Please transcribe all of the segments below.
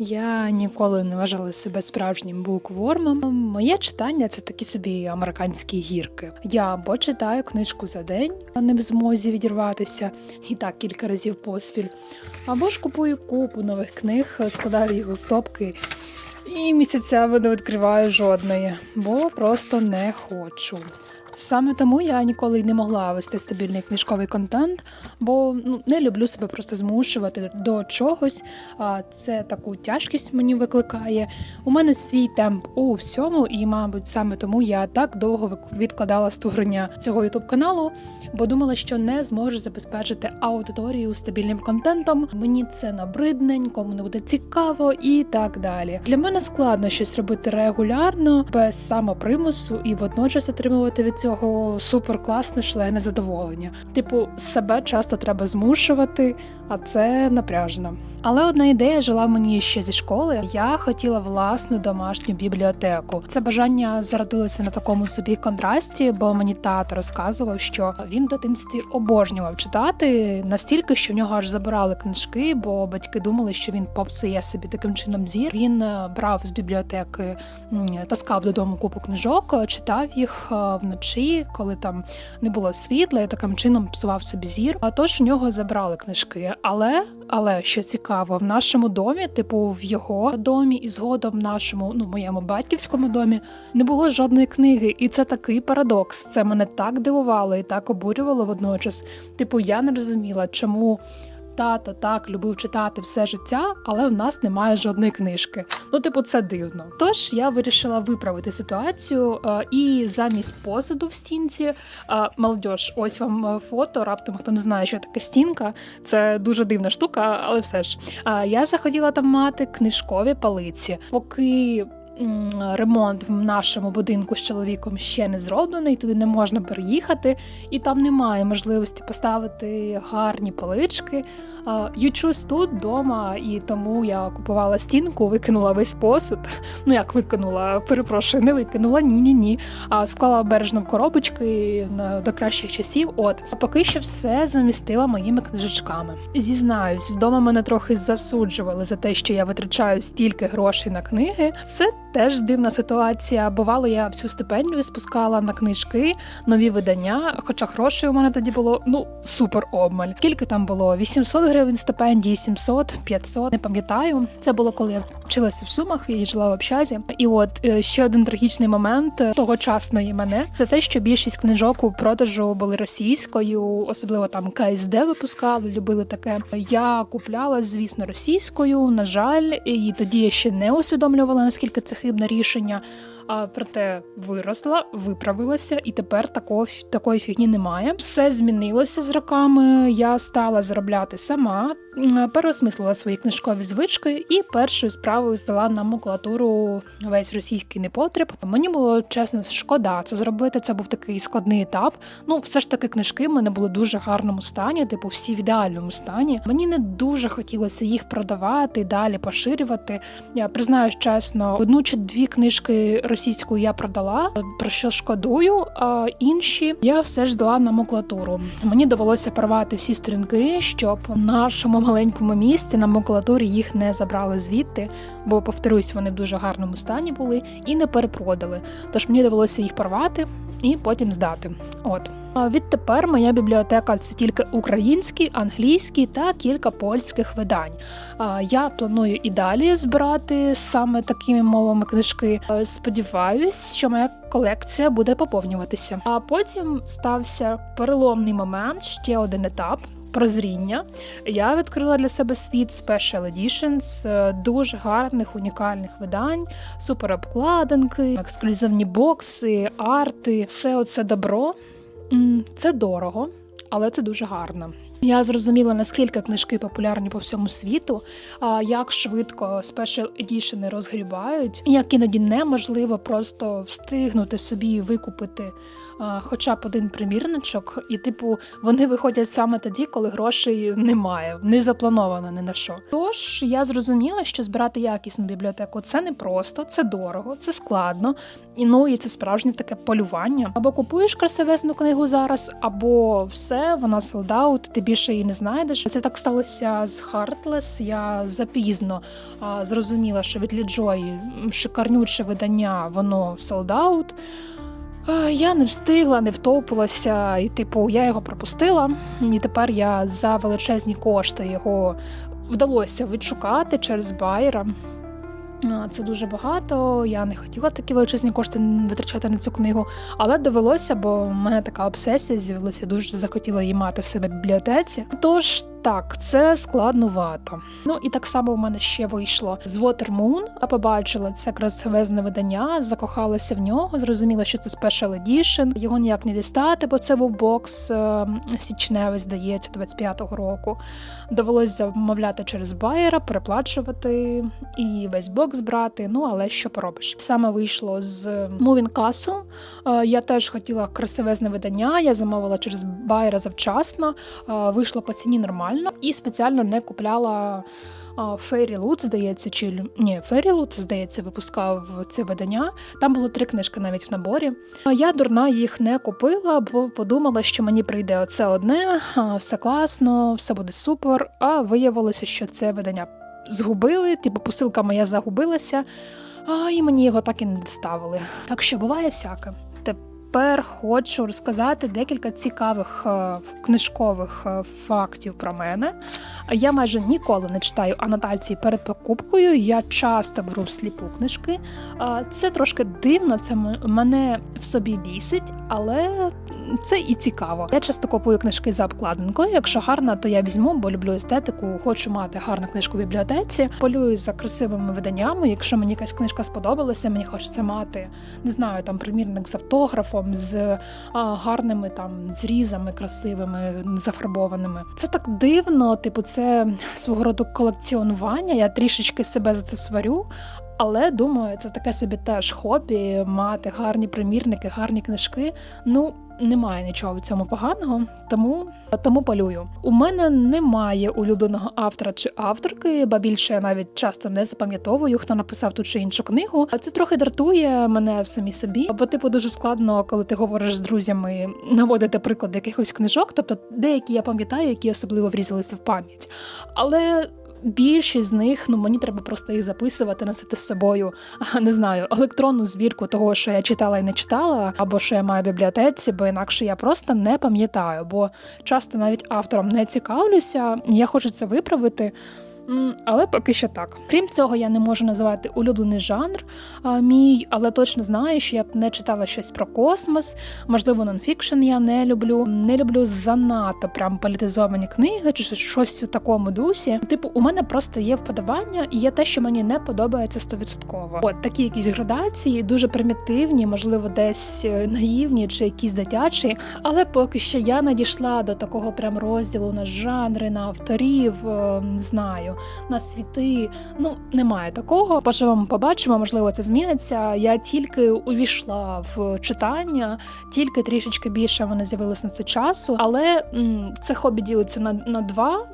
Я ніколи не вважала себе справжнім буквормом. Моє читання це такі собі американські гірки. Я або читаю книжку за день, а не в змозі відірватися, і так кілька разів поспіль, або ж купую купу нових книг, складаю їх у стопки і місяцями не відкриваю жодної, бо просто не хочу. Саме тому я ніколи й не могла вести стабільний книжковий контент, бо ну не люблю себе просто змушувати до чогось. А це таку тяжкість мені викликає. У мене свій темп у всьому, і, мабуть, саме тому я так довго відкладала створення цього ютуб каналу, бо думала, що не зможу забезпечити аудиторію стабільним контентом. Мені це набридне, нікому не буде цікаво і так далі. Для мене складно щось робити регулярно, без самопримусу і водночас отримувати від цього суперкласне шалене задоволення. Типу, себе часто треба змушувати, а це напряжно. Але одна ідея жила в мені ще зі школи. Я хотіла власну домашню бібліотеку. Це бажання зародилося на такому собі контрасті, бо мені тато розказував, що він в дитинстві обожнював читати настільки, що в нього аж забирали книжки, бо батьки думали, що він попсує собі таким чином зір. Він е, брав з бібліотеки, таскав додому купу книжок, читав їх е, вночі, коли там не було світла, і таким чином псував собі зір. А тож в нього забрали книжки. Але, але що цікаво, в нашому домі, типу в його домі, і згодом в нашому, ну моєму батьківському домі, не було жодної книги. І це такий парадокс. Це мене так дивувало і так обурювало водночас. Типу, я не розуміла, чому. Тато так любив читати все життя, але в нас немає жодної книжки. Ну, типу, це дивно. Тож я вирішила виправити ситуацію е, і замість посуду в стінці е, молодь, ось вам е, фото. Раптом хто не знає, що таке стінка. Це дуже дивна штука, але все ж. Я захотіла там мати книжкові палиці, поки. Ремонт в нашому будинку з чоловіком ще не зроблений, туди не можна переїхати, і там немає можливості поставити гарні полички. Choose тут вдома, і тому я купувала стінку, викинула весь посуд. Ну як викинула, перепрошую, не викинула, ні, ні, ні. А склала бережно в коробочки до кращих часів. От поки що все замістила моїми книжечками. Зізнаюсь, вдома мене трохи засуджували за те, що я витрачаю стільки грошей на книги. Це теж дивна ситуація. Бувало, я всю стипендію спускала на книжки, нові видання. Хоча грошей у мене тоді було ну супер обмаль. Скільки там було? 800 гривень стипендії, 700, 500, не пам'ятаю. Це було коли я вчилася в Сумах і жила в общазі. І от е, ще один трагічний момент е, тогочасної мене це те, що більшість книжок у продажу були російською, особливо там КСД випускали, любили таке. Я купляла, звісно, російською. На жаль, і тоді я ще не усвідомлювала наскільки це хибне рішення. А проте виросла, виправилася, і тепер такого такої фігні немає. Все змінилося з роками. Я стала заробляти сама, переосмислила свої книжкові звички і першою справою здала на макулатуру весь російський непотріб. Мені було чесно шкода це зробити. Це був такий складний етап. Ну, все ж таки, книжки в мене були в дуже гарному стані, типу всі в ідеальному стані. Мені не дуже хотілося їх продавати, далі поширювати. Я признаюсь чесно, одну чи дві книжки російською я продала, про що шкодую. А інші я все ж здала на макулатуру. Мені довелося порвати всі сторінки, щоб нашому маленькому місті на макулатурі їх не забрали звідти, бо повторюсь, вони в дуже гарному стані були і не перепродали. Тож мені довелося їх порвати і потім здати. От. А відтепер моя бібліотека це тільки українські, англійські та кілька польських видань. Я планую і далі збирати саме такими мовами книжки. Сподіваюсь, що моя колекція буде поповнюватися. А потім стався переломний момент, ще один етап. Прозріння я відкрила для себе світ Special Editions, е, дуже гарних унікальних видань, суперобкладинки, ексклюзивні бокси, арти, все оце добро. Це дорого, але це дуже гарно. Я зрозуміла, наскільки книжки популярні по всьому світу, як швидко Special Edition розгрібають, як іноді неможливо просто встигнути собі викупити хоча б один примірничок, і, типу, вони виходять саме тоді, коли грошей немає, не заплановано ні на що. Тож я зрозуміла, що збирати якісну бібліотеку це не просто, це дорого, це складно, і ну і це справжнє таке полювання. Або купуєш красивезну книгу зараз, або все, вона солдаут, ти більше її не знайдеш. Це так сталося з Heartless. Я запізно зрозуміла, що від Ліджої шикарнюче видання, воно солдаут. Я не встигла, не втопилася, і типу я його пропустила. І тепер я за величезні кошти його вдалося відшукати через байера. Це дуже багато. Я не хотіла такі величезні кошти витрачати на цю книгу, але довелося, бо в мене така обсесія з'явилася. Я дуже захотіла її мати в себе в бібліотеці. Тож так, це складнувато. Ну і так само у мене ще вийшло з Water Moon, а побачила це красивезне видання, закохалася в нього. Зрозуміла, що це Special Edition. Його ніяк не дістати, бо це був бокс е, січневий, здається, 25-го року. Довелось замовляти через байера, переплачувати і весь бокс брати. Ну але що поробиш? Саме вийшло з Moving Castle. Е, Я теж хотіла красивезне видання. Я замовила через байера завчасно. Е, Вийшло по ціні нормально і спеціально не купляла. Фейрі Лут, здається, чи ні, Фейрі Лут, здається, випускав це видання. Там було три книжки навіть в наборі. Я дурна їх не купила, бо подумала, що мені прийде оце одне, все класно, все буде супер. А виявилося, що це видання згубили, типу посилка моя загубилася, а і мені його так і не доставили. Так що буває всяке. Тепер хочу розказати декілька цікавих е, книжкових е, фактів про мене. Я майже ніколи не читаю анотації перед покупкою. Я часто беру всліпу книжки. Це трошки дивно, це мене в собі бісить, але це і цікаво. Я часто купую книжки за обкладинкою. Якщо гарна, то я візьму, бо люблю естетику. Хочу мати гарну книжку в бібліотеці. Полюю за красивими виданнями. Якщо мені якась книжка сподобалася, мені хочеться мати не знаю, там примірник з автографом, з а, гарними там зрізами, красивими, зафарбованими. Це так дивно, типу, це свого роду колекціонування. Я трішечки себе за це сварю. Але думаю, це таке собі теж хобі мати гарні примірники, гарні книжки. Ну, немає нічого в цьому поганого, тому, тому полюю. У мене немає улюбленого автора чи авторки, ба більше я навіть часто не запам'ятовую, хто написав ту чи іншу книгу. А це трохи дратує мене в самі собі. Бо, типу, дуже складно, коли ти говориш з друзями, наводити приклад якихось книжок. Тобто деякі я пам'ятаю, які особливо врізалися в пам'ять. Але більшість з них, ну мені треба просто їх записувати, носити з собою. Не знаю, електронну збірку того, що я читала і не читала, або що я маю в бібліотеці, бо інакше я просто не пам'ятаю, бо часто навіть автором не цікавлюся, я хочу це виправити. Але поки що так. Крім цього, я не можу називати улюблений жанр мій, але точно знаю, що я б не читала щось про космос. Можливо, нонфікшн я не люблю. Не люблю занадто прям політизовані книги чи щось у такому дусі. Типу, у мене просто є вподобання, і є те, що мені не подобається стовідсотково. От такі якісь градації, дуже примітивні, можливо, десь е, наївні чи якісь дитячі. Але поки що я не дійшла до такого прям розділу на жанри, на авторів. е, знаю на світи. Ну, немає такого. Поживемо, побачимо, можливо, це зміниться. Я тільки увійшла в читання, тільки трішечки більше мене з'явилось на це часу. Але м, це хобі ділиться на, на два.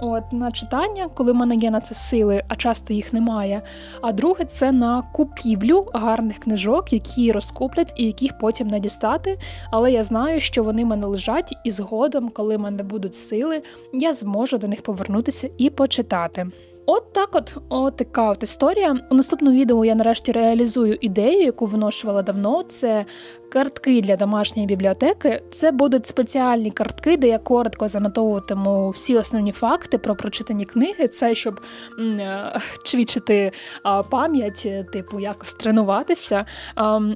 От на читання, коли в мене є на це сили, а часто їх немає. А друге це на купівлю гарних книжок, які розкуплять і яких потім не дістати. Але я знаю, що вони в мене лежать, і згодом, коли в мене будуть сили, я зможу до них повернутися і почитати. От так, от, от така от історія. У наступному відео я нарешті реалізую ідею, яку виношувала давно. Це картки для домашньої бібліотеки. Це будуть спеціальні картки, де я коротко занотовуватиму всі основні факти про прочитані книги. Це щоб е, чвічити пам'ять, е, типу, якось тренуватися.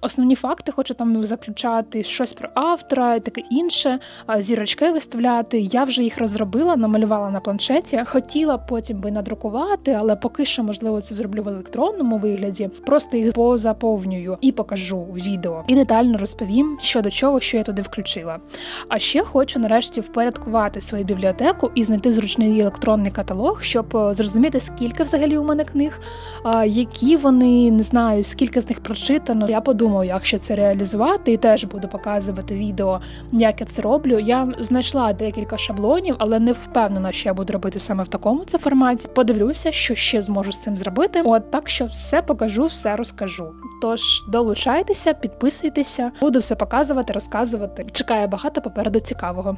Основні факти хочу там заключати щось про автора і таке інше, зірочки виставляти. Я вже їх розробила, намалювала на планшеті. Хотіла потім би надрукувати, але поки що, можливо, це зроблю в електронному вигляді. Просто їх позаповнюю і покажу в відео. І детально детально розповім, що до чого, що я туди включила. А ще хочу нарешті впорядкувати свою бібліотеку і знайти зручний електронний каталог, щоб е, зрозуміти, скільки взагалі у мене книг, які вони не знаю, скільки з них прочитано. Я подумаю, як ще це реалізувати, і теж буду показувати відео, як я це роблю. Я знайшла декілька шаблонів, але не впевнена, що я буду робити саме в такому це форматі. Подивлюся, що ще зможу з цим зробити. От так що все покажу, все розкажу. Тож долучайтеся, підписуйтеся, буду все показувати, розказувати. Чекає багато попереду цікавого.